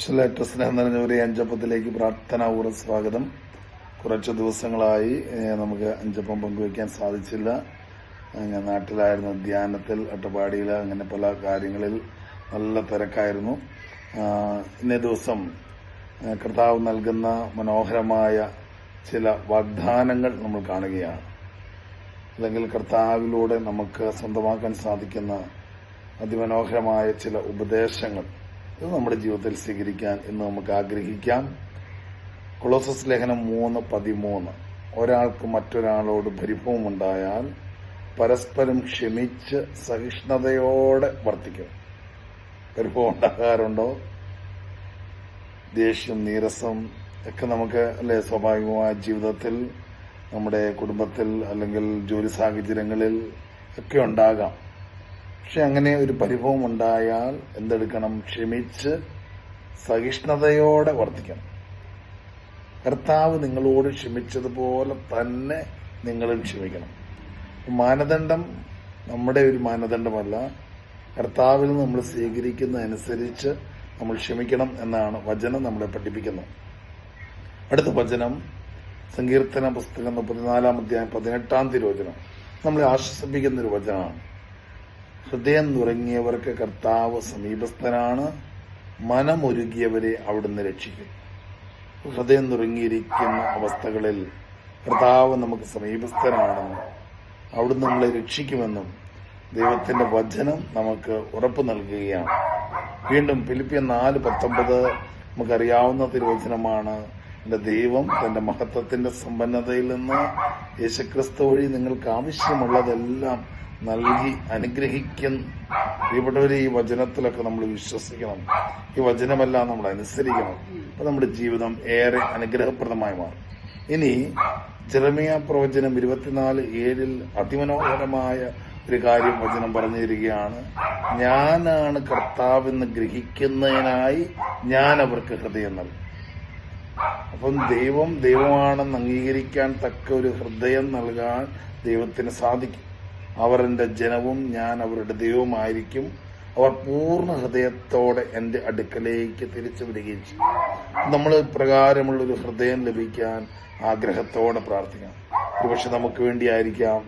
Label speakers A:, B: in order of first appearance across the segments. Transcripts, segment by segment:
A: സ്നേഹം നിറഞ്ഞവരെ അഞ്ചപ്പത്തിലേക്ക് പ്രാർത്ഥനാപൂർവം സ്വാഗതം. കുറച്ച് ദിവസങ്ങളായി നമുക്ക് അഞ്ചപ്പം പങ്കുവയ്ക്കാൻ സാധിച്ചില്ല. ഞാൻ നാട്ടിലായിരുന്നു ധ്യാനത്തിൽ അട്ടപ്പാടിയിൽ അങ്ങനെ പല കാര്യങ്ങളിൽ നല്ല തിരക്കായിരുന്നു. ഇന്നേ ദിവസം കർത്താവ് നൽകുന്ന മനോഹരമായ ചില വാഗ്ദാനങ്ങൾ നമ്മൾ കാണുകയാണ്. അല്ലെങ്കിൽ കർത്താവിലൂടെ നമുക്ക് സ്വന്തമാക്കാൻ സാധിക്കുന്ന അതിമനോഹരമായ ചില ഉപദേശങ്ങൾ. ഇത് നമ്മുടെ ജീവിതത്തിൽ സ്വീകരിക്കാൻ ഇന്ന് നമുക്ക് ആഗ്രഹിക്കാം. കൊളോസസ് ലേഖനം മൂന്ന് പതിമൂന്ന്. ഒരാൾക്ക് മറ്റൊരാളോട് പരിഭവമുണ്ടായാൽ പരസ്പരം ക്ഷമിച്ച് സഹിഷ്ണുതയോടെ വർത്തിക്കും. പരിഭവം ഉണ്ടാകാറുണ്ടോ ദേഷ്യം നീരസം ഒക്കെ നമുക്ക് അല്ലെ സ്വാഭാവികമായ ജീവിതത്തിൽ നമ്മുടെ കുടുംബത്തിൽ അല്ലെങ്കിൽ ജോലി സാഹചര്യങ്ങളിൽ ഒക്കെ ഉണ്ടാകാം. പക്ഷെ അങ്ങനെ ഒരു പരിഭവം ഉണ്ടായാൽ എന്തെടുക്കണം? ക്ഷമിച്ച് സഹിഷ്ണുതയോടെ വർദ്ധിക്കണം കർത്താവ് നിങ്ങളോട് ക്ഷമിച്ചതുപോലെ തന്നെ നിങ്ങളും ക്ഷമിക്കണം. മാനദണ്ഡം നമ്മുടെ ഒരു മാനദണ്ഡമല്ല. കർത്താവിൽ നിന്ന് നമ്മൾ സ്വീകരിക്കുന്നതനുസരിച്ച് നമ്മൾ ക്ഷമിക്കണം എന്നാണ് വചനം നമ്മളെ പഠിപ്പിക്കുന്നത് അടുത്ത വചനം സങ്കീർത്തന പുസ്തകം മുപ്പത്തിനാലാം അധ്യായം പതിനെട്ടാം തിരുവചനം. നമ്മളെ ആശ്വസിപ്പിക്കുന്ന ഒരു വചനമാണ്. ഹൃദയം നുറങ്ങിയവർക്ക് കർത്താവ് സമീപസ്ഥനാണ്. മനമൊരുകിയവരെ അവിടുന്ന് രക്ഷിക്കും. ഹൃദയം നുറങ്ങിയിരിക്കുന്ന അവസ്ഥകളിൽ കർത്താവ് നമുക്ക് സമീപസ്ഥനാണെന്നും അവിടുന്ന് നമ്മളെ രക്ഷിക്കുമെന്നും ദൈവത്തിന്റെ വചനം നമുക്ക് ഉറപ്പ് നൽകുകയാണ്. വീണ്ടും ഫിലിപ്പിയ നാല് പത്തൊമ്പത് നമുക്കറിയാവുന്ന തിരുവചനമാണ്. എന്റെ ദൈവം തന്റെ മഹത്വത്തിന്റെ സമ്പന്നതയിൽ നിന്ന് യേശുക്രിസ്തു വഴി നിങ്ങൾക്ക് ആവശ്യമുള്ളതെല്ലാം നൽകി അനുഗ്രഹിക്കുന്നു പ്രിയപ്പെട്ടവരെ ഈ വചനത്തിലൊക്കെ നമ്മൾ വിശ്വസിക്കണം. ഈ വചനമെല്ലാം നമ്മൾ അനുസരിക്കണം. അപ്പൊ നമ്മുടെ ജീവിതം ഏറെ അനുഗ്രഹപ്രദമായി മാറും. ഇനി ജെറമിയ പ്രവചനം ഇരുപത്തിനാല് ഏഴിൽ അതിമനോഹരമായ ഒരു കാര്യം വചനം പറഞ്ഞു തരികയാണ് ഞാനാണ് കർത്താവെന്ന് ഗ്രഹിക്കുന്നതിനായി ഞാൻ അവർക്ക് ഹൃദയം നൽകും. അപ്പം ദൈവം ദൈവമാണെന്ന് അംഗീകരിക്കാൻ തക്ക ഒരു ഹൃദയം നൽകാൻ ദൈവത്തിന് സാധിക്കും. അവർ എന്റെ ജനവും ഞാൻ അവരുടെ ദൈവമായിരിക്കും അവർ പൂർണ ഹൃദയത്തോടെ എന്റെ അടുക്കലേക്ക് തിരിച്ചു വരികയും ചെയ്യും. നമ്മൾ പ്രകാരമുള്ളൊരു ഹൃദയം ലഭിക്കാൻ ആഗ്രഹത്തോടെ പ്രാർത്ഥിക്കാം ഒരുപക്ഷെ നമുക്ക് വേണ്ടിയായിരിക്കാം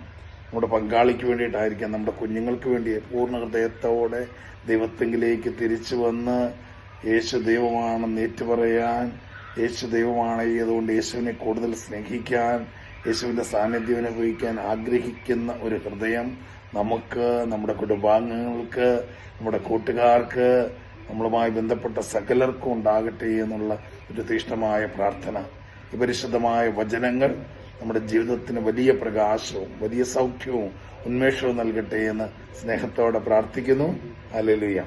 A: നമ്മുടെ പങ്കാളിക്ക് വേണ്ടിയിട്ടായിരിക്കാം നമ്മുടെ കുഞ്ഞുങ്ങൾക്ക് വേണ്ടി പൂർണ ഹൃദയത്തോടെ ദൈവത്തെങ്കിലേക്ക് തിരിച്ചു വന്ന് യേശു ദൈവമാണെന്ന് ഏറ്റുപറയാൻ യേശു ദൈവമാണ് അതുകൊണ്ട് യേശുവിനെ കൂടുതൽ സ്നേഹിക്കാൻ യേശുവിന്റെ സാന്നിധ്യം അനുഭവിക്കാൻ ആഗ്രഹിക്കുന്ന ഒരു ഹൃദയം നമുക്ക് നമ്മുടെ കുടുംബാംഗങ്ങൾക്ക് നമ്മുടെ കൂട്ടുകാർക്ക് നമ്മളുമായി ബന്ധപ്പെട്ട സകലർക്കും ഉണ്ടാകട്ടെ എന്നുള്ള ഒരു തീഷ്ണമായ പ്രാർത്ഥന. ഈ പരിശുദ്ധമായ വചനങ്ങൾ നമ്മുടെ ജീവിതത്തിന് വലിയ പ്രകാശവും വലിയ സൗഖ്യവും ഉന്മേഷവും നൽകട്ടെ എന്ന് സ്നേഹത്തോടെ പ്രാർത്ഥിക്കുന്നു. അല്ലെലുയ്യ